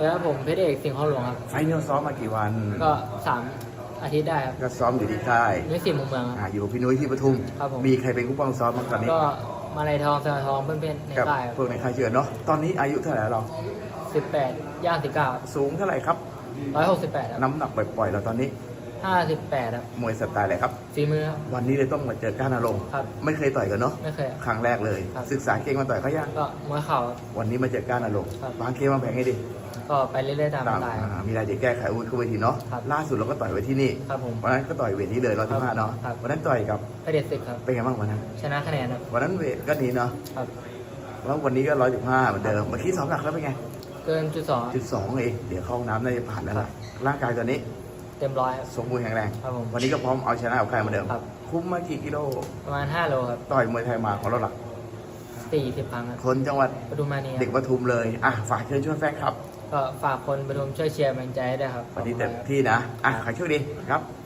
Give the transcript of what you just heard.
แล้วผมเพชรเอกสิงห์ข้าวหลวงครับ ไฟล์นี้เราซ้อมมากี่วันก็สามอาทิตย์ได้ครับก็ซ้อมอยู่ที่ค่ายไม่สิบมุมเมืองคอ่ารับอยู่กับพี่นุ้ยที่ปทุม ครับผม มีใครเป็นผู้ป้องซ้อมบ้างตอนนี้ก็มาลายทองสระทองเพื่อนๆในกับค่ายพวกในค่ายเชือเนาะตอนนี้อายุเท่าไหร่แล้วเราสิบแปดย่างสิบเก้าสูงเท่าไหร่ครับร้อยหกสิบแปดครับน้ำหนักปล่อยๆเราตอนนี้ ห้าสิบแปดครับมวยสไตล์อะไรครับ ฝีมือครับ วันนี้เลยต้องมาเจอก้านอารมณ์ครับ ไม่เคยต่อยกันเนาะไม่เคยครับ ครั้งแรกเลย ครับ ศึกษาเก่งมาต่อยเขายังก็มวยเข่าครับวันนี้มาเจอก้านอารมณ์ครับ วางเกมวางแผนให้ดีก็ไปเรื่อยๆตามตามสไตล์ครับอ่ามีอะไรเดี๋ยวแก้ไขอาวุ้นขึ้นเวทีเนาะครับ ล่าสุดเราก็ต่อยไว้ที่นี่ครับผม วันนั้นก็ต่อยเวทนี้เลยร้อยสิบห้าเนาะครับ วันนั้นต่อยกับพระเดชศึกครับ เป็นไงบ้างวันนั้นชนะคะแนนครับวันนั้นเวทก็หนีเนาะครับ แล้ววันนี้ก็ร้อยสิบห้าเหมือนเดิมเมื่อกี้ซ้อมหนักแล้วเป็นไงเกินจุดสอง จุดสองเองเดี๋ยวเข้าห้องน้ำน่าจะผ่านแล้วล่ะร่างกายตอนนี้ เต็มร้อยครับ สมบูรณ์แข็งแรง ครับผม วันนี้ก็พร้อมเอาชนะเอาใครเหมือนเดิม ครับ คุ้มมากี่กิโล ประมาณห้าโลครับต่อยมวยไทยมาของเราหลัก สี่สิบครั้งครับคนจังหวัดปทุมธานีคเด็กรับปทุมเลย อะ ฝากเชิญชวนแฟนคลับ ก็ฝากคนปทุมช่วยเชียร์แรงใจให้ด้วยครับวันนี้เต็มที่นะ อะขอโชคดีครับค